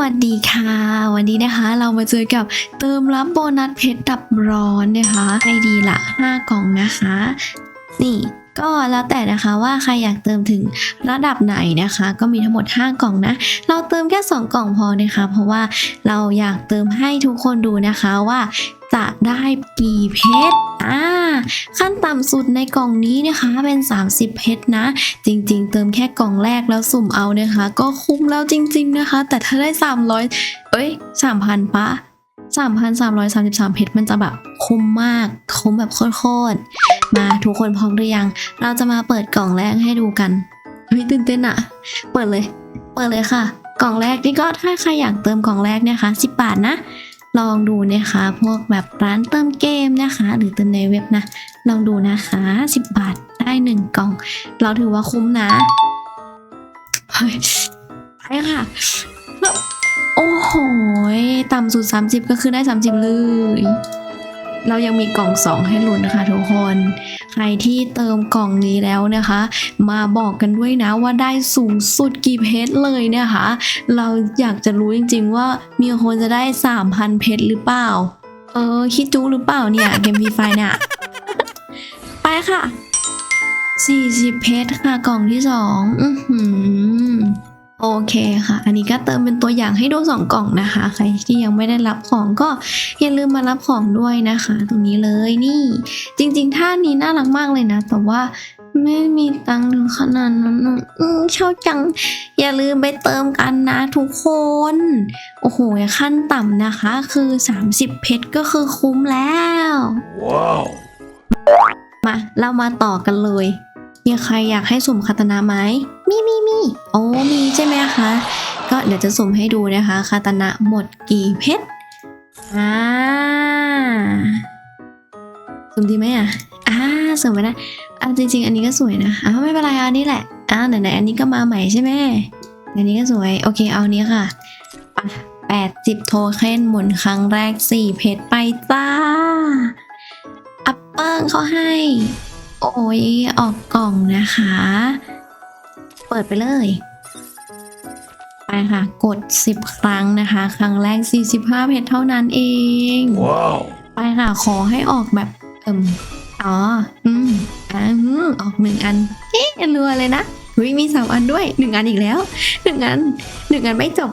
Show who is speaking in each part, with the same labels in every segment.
Speaker 1: วัสดีค่ะ วันนี้นะคะเรามาเจอกับเติมรับโบนัสเพชรดับร้อนนะคะไอดีละ 5 กล่องนะคะ นี่ ก็แล้วแต่นะคะว่าใครอยากเติมถึงระดับไหนนะคะ ก็มีทั้งหมด 5 กล่องนะ เราเติมแค่ 2 กล่องพอนะคะ เพราะว่าเราอยากเติมให้ทุกคนดูนะคะว่าจะได้กี่เพชร อ่า ขั้นต่ำสุดในกล่องนี้นะคะเป็น 30 เพชรนะ จริง ๆ เติมแค่กล่องแรกแล้วสุ่มเอานะคะ ก็คุ้มแล้วจริง ๆ นะคะ แต่ถ้าได้ 300 เอ้ย 3,000ปะ 3,333 เพชรมันจะแบบคุ้มมาก คุ้มแบบโคตรๆมาทุกคนพร้อมหรือยัง เราจะมาเปิดกล่องแรกให้ดูกันเฮ้ยตื่นเต้นอะเปิดเลย เปิดเลยค่ะ กล่องแรกนี่ก็ถ้าใครอยากเติมกล่องแรกเนะคะ10 บาทนะ ลองดูนะคะ พวกแบบร้านเติมเกมนะคะ หรือเติมในเว็บนะ ลองดูนะคะ 10 บาทได้หนึ่งกล่อง เราถือว่าคุ้มนะเฮ้ยไปค่ะ โอ้โหยต่ำสุด 30 ก็คือได้ 30 เลย เรายังมีกล่อง 2 ให้ลุ้นนะคะทุกคน ใครที่เติมกล่องนี้แล้วนะคะ มาบอกกันด้วยนะว่าได้สูงสุดกี่เพชรเลยนะคะ เราอยากจะรู้จริงๆว่ามีคนจะได้ 3,000 เพชรหรือเปล่า เออ คิดจูหรือเปล่าเนี่ยเกมพีไฟเนี่ยไปค่ะ 40 เพชรค่ะกล่องที่ 2 อือหือ โอเคค่ะ อันนี้ก็เติมเป็นตัวอย่างให้ดูสองกล่องนะคะ ใครที่ยังไม่ได้รับของก็อย่าลืมมารับของด้วยนะคะ ตรงนี้เลยนี่ จริงๆท่านี้น่ารักมากเลยนะ แต่ว่าไม่มีตังค์ถึงขนาดนั้นอะอืมเช่าจัง อย่าลืมไปเติมกันนะทุกคน โอ้โห ขั้นต่ำนะคะ คือ 30 เพชรก็คือคุ้มแล้ว
Speaker 2: Wow.
Speaker 1: มา เรามาต่อกันเลย มีใครอยากให้สุ่มคาตนะไหมมีมีมีโอ้มีใช่ไหมคะ ก็เดี๋ยวจะสุ่มให้ดูนะคะคาตนะหมดกี่เพชรอ่าสุ่มดีไหมอะอ่าสุ่มไปนะอ่าจริง ๆ อันนี้ก็สวยนะอ่าไม่เป็นไรอันนี้แหละอ่าไหนๆอันนี้ก็มาใหม่ใช่ไหมอันนี้ก็สวยโอเคเอานี้ค่ะแปดสิบโทเค็นหมุนครั้งแรกสี่เพชรไปจ้าอัปเปิลเขาให้ โอ้ยออกกล่องนะคะ เปิดไปเลย ไปค่ะ กด 10 ครั้งนะคะ ครั้งแรก 45 เพชรเท่านั้นเอง
Speaker 2: Wow.
Speaker 1: ไปค่ะ ขอให้ออกแบบเอิมอ๋อ อืมอ่าอืมออกหนึ่งอัน เอ๊ะรัวเลยนะอุ้ยมีสามอันด้วยหนึ่งอันอีกแล้วหนึ่งอันหนึ่งอันไม่จบ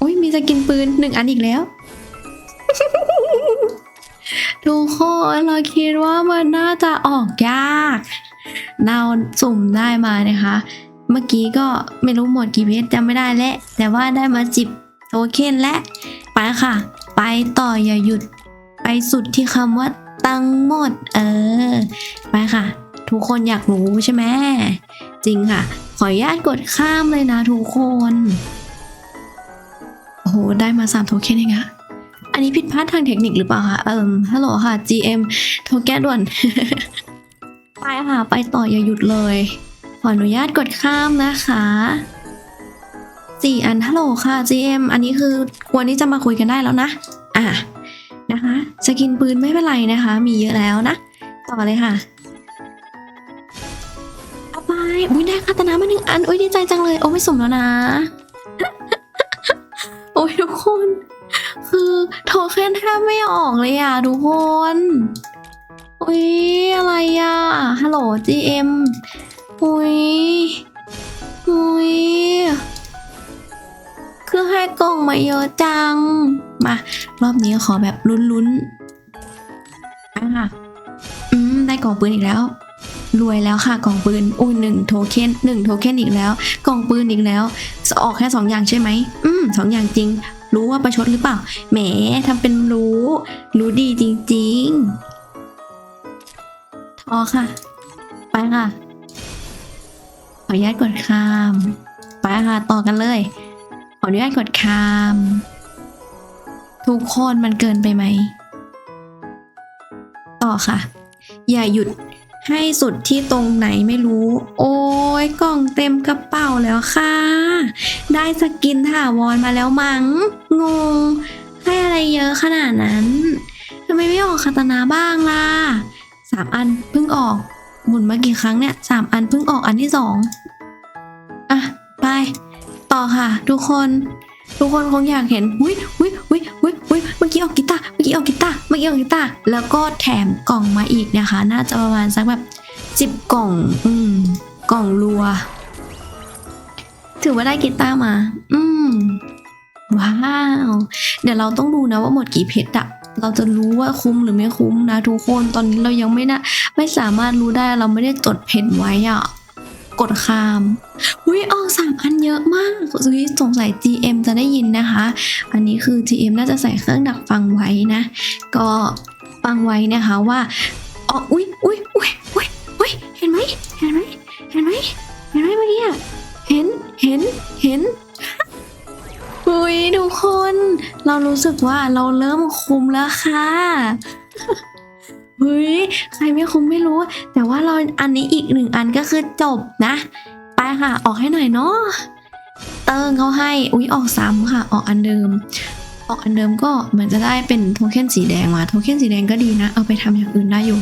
Speaker 1: อุ้ยมีสกินปืนหนึ่งอันอีกแล้ว ทุกคนเราคิดว่ามันน่าจะออกยาก เราสุ่มได้มานะคะ เมื่อกี้ก็ไม่รู้หมดกี่เพชรจำไม่ได้แล้วแต่ว่าได้มาจิบโทเค็นและ ไปค่ะ ไปต่ออย่าหยุด ไปสุดที่คำว่าตังหมด เออ ไปค่ะ ทุกคนอยากรู้ใช่ไหมจริงค่ะ ขออนุญาตกดข้ามเลยนะทุกคน โอ้โห ได้มา3โทเค็นเองอะ อันนี้ผิดพลาดทางเทคนิคหรือเปล่าคะเอิมฮัลโหลค่ะ GM โทรแก้ด่วน ไปค่ะ ไปต่ออย่าหยุดเลย ขออนุญาตกดข้ามนะคะสี่อันฮัลโหลค่ะ GM อันนี้คือควรที่จะมาคุยกันได้แล้วนะ อะนะคะสกินปืนไม่เป็นไรนะคะ มีเยอะแล้วนะ ต่อเลยค่ะเอาไปอุ้ยได้คาตานะมาหนึ่งอัน อุ้ยดีใจจังเลย โอ้ไม่สมแล้วนะ คือโทเค็นแทบไม่ออกเลยอะทุกคนอุ้ยอะไรอะฮัลโหล GM อุ้ยอุ้ยคือให้กล่องมาเยอะจัง มา รอบนี้ขอแบบลุ้นๆอะค่ะอืม ได้กล่องปืนอีกแล้ว รวยแล้วค่ะกล่องปืนอุ้ยหนึ่งโทเค็นหนึ่งโทเค็นอีกแล้ว กล่องปืนอีกแล้ว จะออกแค่สองอย่างใช่ไหมอืมสองอย่างจริง รู้ว่าประชดหรือเปล่า แหมทำเป็นรู้ รู้ดีจริงๆทอค่ะ ไปค่ะ ขออนุญาตกดข้าม ไปค่ะ ต่อกันเลย ขออนุญาตกดข้าม ทุกคนมันเกินไปไหม ต่อค่ะ อย่าหยุด ให้สุดที่ตรงไหนไม่รู้ โอ้ยกล่องเต็มกระเป๋าแล้วค่ะ ได้สกินถาวรมาแล้วมัง้งงง ให้อะไรเยอะขนาดนั้นทำไมไม่ออกคาตานาบ้างล่ะสามอันเพิ่งออก หมุนมากี่ครั้งเนี่ยสามอันเพิ่งออกอันที่สองอะ ไป ต่อค่ะ ทุกคน ทุกคนคงอยากเห็นอุ้ยอุ้ยอุ้ยอุ้ยอุ้ยเมื่อกี้ออกกีตาร์เมื่อกี้ออกกีตาร์เมื่อกี้ออกกีตาร์แล้วก็แถมกล่องมาอีกนะคะ น่าจะประมาณสักแบบสิบกล่องอืมกล่องรัว ถือว่าได้กีตาร์มา อืมว้าว เดี๋ยวเราต้องดูนะว่าหมดกี่เพชรอะเราจะรู้ว่าคุ้มหรือไม่คุ้มนะทุกคนตอนนี้เรายังไม่นะไม่สามารถรู้ได้เราไม่ได้จดเพชรไว้อะ กดข้ามอุ้ยออกสามอันเยอะมากสุยสงสัย GM จะได้ยินนะคะ อันนี้คือ GM น่าจะใส่เครื่องดักฟังไว้นะ ก็ฟังไว้นะคะว่าอ๋ออุ้ยอุ้ยอุ้ยอุ้ยอุ้ยเห็นไหมเห็นไหมเห็นไหมเห็นไหมเมื่อกี้เห็นเห็นเห็นอุ้ยทุกคน เรารู้สึกว่าเราเริ่มคุมแล้วค่ะ ฮ้ยใครไม่คุมไม่รู้ แต่ว่าเราอันนี้อีกหนึ่งอันก็คือจบนะ ไปค่ะ ออกให้หน่อยเนาะเติงเขาให้ อุ๊ยออกซ้ำค่ะ ออกอันเดิม ออกอันเดิมก็เหมือนจะได้เป็นโทเค็นสีแดงมาโทเค็นสีแดงก็ดีนะ เอาไปทำอย่างอื่นได้อยู่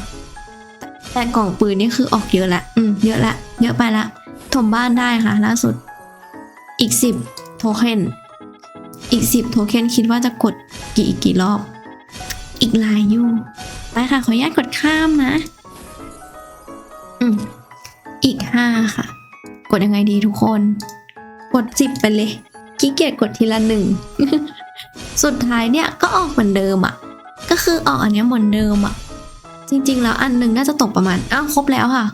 Speaker 1: แต่กล่องปืนนี่คือออกเยอะละ อืม เยอะละ เยอะไปละ ถมบ้านได้ค่ะล่าสุด อีกสิบโทเค็นอีกสิบโทเค็นคิดว่าจะกดกี่กี่รอบ อีกลายอยู่ ไปค่ะ ขออนุญาตกดข้ามนะ อืม อีกห้าค่ะ กดยังไงดีทุกคน กดสิบไปเลยขี้เกียจกดทีละหนึ่ง สุดท้ายเนี่ยก็ออกเหมือนเดิมอะ่ะ ก็คือออกอันนี้เหมือนเดิมอะ่ะ จริง ๆ แล้วอันหนึ่งน่าจะตกประมาณ อ้าวครบแล้วค่ะ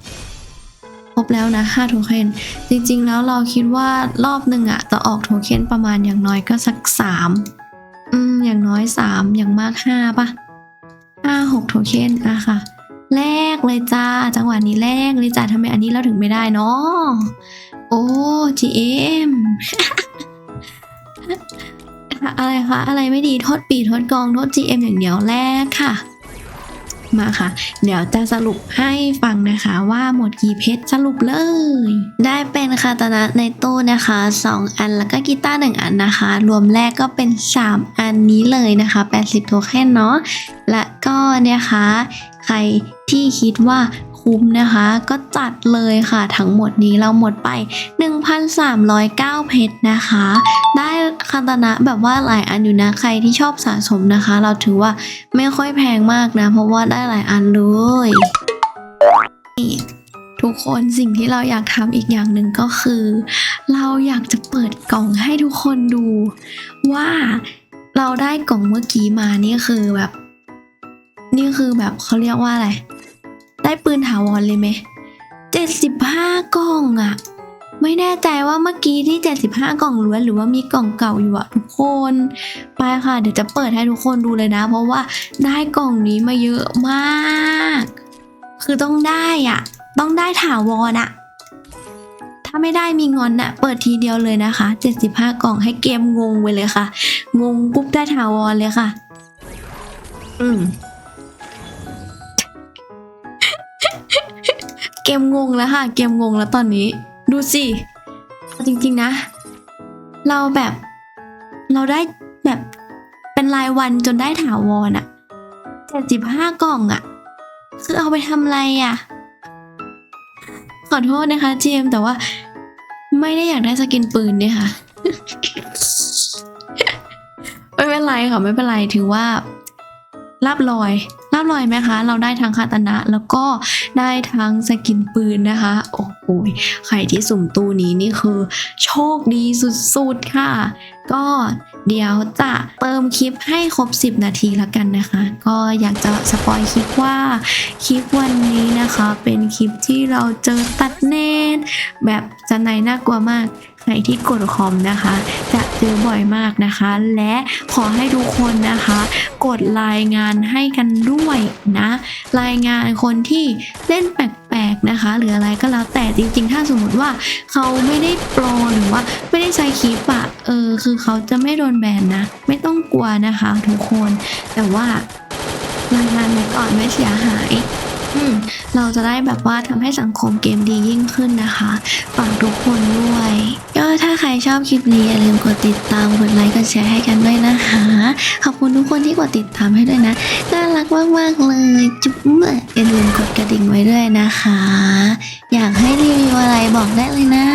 Speaker 1: ครบแล้วนะห้าโทเค็น จริง ๆ แล้วเราคิดว่ารอบหนึ่งอะจะออกโทเค็นประมาณอย่างน้อยก็สักสาม อย่างน้อยสามอย่างมากห้าปะห้าหกโทเค็นอะค่ะแลกเลยจ้า จังหวะนี้แลกเลยจ้าทำไมอันนี้เราถึงไม่ได้เนาะโอ้ GM อะไรคะ อะไรไม่ดีโทษปีโทษกองโทษ GM อย่างเดียวแลกค่ะ มาค่ะ เดี๋ยวจะสรุปให้ฟังนะคะว่าหมดกี่เพชรสรุปเลย ได้เป็นคาตานะในตู้นะคะ 2 อันแล้วก็กีตาร์1อันนะคะ รวมแรกก็เป็น 3 อันนี้เลยนะคะ 80 โทเค็นเนาะและก็เนี่ยค่ะใครที่คิดว่า คุ้มนะคะ ก็จัดเลยค่ะทั้งหมดนี้เราหมดไป 1,309 เพชรนะคะ ได้คาตนะแบบว่าหลายอันอยู่นะใครที่ชอบสะสมนะคะ เราถือว่าไม่ค่อยแพงมากนะ เพราะว่าได้หลายอันเลยทุกคนสิ่งที่เราอยากทำอีกอย่างหนึ่งก็คือ เราอยากจะเปิดกล่องให้ทุกคนดูว่าเราได้กล่องเมื่อกี้มานี่คือแบบ นี่คือแบบเขาเรียกว่าอะไร ได้ปืนถาวรเลยไหมเจ็ดสิบห้ากล่องอะไม่แน่ใจว่าเมื่อกี้ที่ 75 กล่องล้วนหรือว่ามีกล่องเก่าอยู่อะทุกคน ไปค่ะ เดี๋ยวจะเปิดให้ทุกคนดูเลยนะ เพราะว่าได้กล่องนี้มาเยอะมาก คือต้องได้อะต้องได้ถาวรอะถ้าไม่ได้มีงอนอะเปิดทีเดียวเลยนะคะ 75 กล่องให้เกมงงไปเลยค่ะ งงปุ๊บได้ถาวรเลยค่ะ อืม มงงแล้วค่ะ เกมงงแล้วตอนนี้ ดูสิจริง ๆนะ เราแบบเราได้แบบเป็นรายวันจนได้ถาวรอะเจ็ดสิบห้ากล่องอะคือเอาไปทำอะไรอะขอโทษนะคะเจมแต่ว่าไม่ได้อยากได้สกินปืนเนี่ยค่ะ ไม่เป็นไรค่ะ ไม่เป็นไรถือว่าลาบลอยลาบลอยไหมคะ เราได้ทั้งคาตานะแล้วก็ ได้ทั้งสกินปืนนะคะ โอ้โหใครที่สุ่มตู้นี้นี่คือ โชคดีสุดๆค่ะ ก็เดี๋ยวจะเติมคลิปให้ครบ 10 นาทีแล้วกันนะคะ ก็อยากจะสปอยคลิปว่าคลิปวันนี้นะคะ เป็นคลิปที่เราเจอตัดเนตแบบจะไหนน่ากลัวมาก ใครที่กดคอมนะคะ จะเจอบ่อยมากนะคะ และขอให้ทุกคนนะคะ กดรายงานให้กันด้วยนะ รายงานคนที่เล่นแปลกๆนะคะ หรืออะไรก็แล้วแต่จริงๆ ถ้าสมมติว่าเขาไม่ได้โปรหรือว่าไม่ได้ใช้คลิปอะเออคือเขาจะไม่โดนแบนนะ ไม่ต้องกลัวนะคะ ทุกคนแต่ว่ารายงานไว้ก่อนไม่เสียหาย เราจะได้แบบว่าทำให้สังคมเกมดียิ่งขึ้นนะคะฝากทุกคนด้วยก็ถ้าใครชอบคลิปนี้อย่าลืมกดติดตามกดไลค์กดแชร์ให้กันด้วยนะคะ ขอบคุณทุกคนที่กดติดตามให้ด้วยนะน่ารักมากๆเลยจุ๊บเมื่ออย่าลืมกดกระดิ่งไว้ด้วยนะคะ อยากให้รีวิวอะไรบอกได้เลยนะ